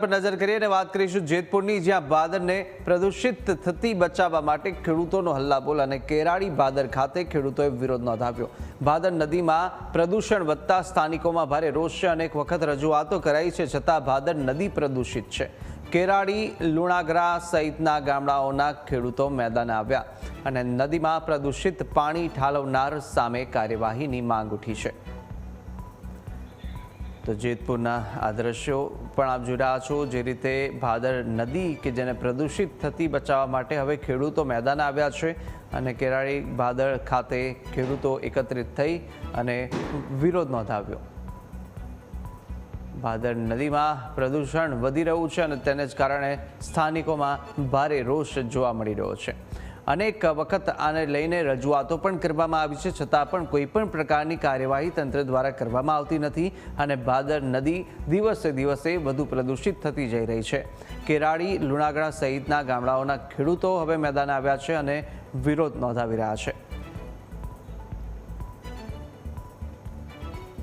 પર નજર કરીએ અને વાત કરીશું જેતપુરની, જ્યાં ભાદરને પ્રદૂષિત થતી બચાવવા માટે ખેડૂતોનો હલ્લાબોલ અને કેરાળી ભાદર ખાતે ખેડૂતોએ વિરોધ નોંધાવ્યો. ભાદર નદીમાં પ્રદૂષણ વધતા સ્થાનિકોમાં ભારે રોષ છે. અનેક વખત રજૂઆતો કરાઈ છે, છતાં ભાદર નદી પ્રદૂષિત છે. કેરાળી, લુણાગરા સહિતના ગામડાઓના ખેડૂતો મેદાને આવ્યા અને નદીમાં પ્રદૂષિત પાણી ઠાલવનાર સામે કાર્યવાહીની માંગ ઉઠી છે. તો જેતપુરના આ દ્રશ્યો પણ આપ જોઈ રહ્યા છો, જે રીતે ભાદર નદી કે જેને પ્રદૂષિત થતી બચાવવા માટે હવે ખેડૂતો મેદાન આવ્યા છે અને કેરાળી ભાદર ખાતે ખેડૂતો એકત્રિત થઈ અને વિરોધ નોંધાવ્યો. ભાદર નદીમાં પ્રદૂષણ વધી રહ્યું છે અને તેને જ કારણે સ્થાનિકોમાં ભારે રોષ જોવા મળી રહ્યો છે. અનેક વખત આને લઈને રજૂઆતો પણ કરવામાં આવી છે. છતાં પણ કોઈ પણ પ્રકારની કાર્યવાહી તંત્ર દ્વારા કરવામાં આવતી નથી અને ભાદર નદી દિવસે દિવસે વધુ પ્રદૂષિત થતી જઈ રહી છે. કેરાળી લુણાગડા સહિતના ગામડાઓના ખેડૂતો હવે મેદાન આવ્યા છે અને વિરોધ નોંધાવી રહ્યા છે.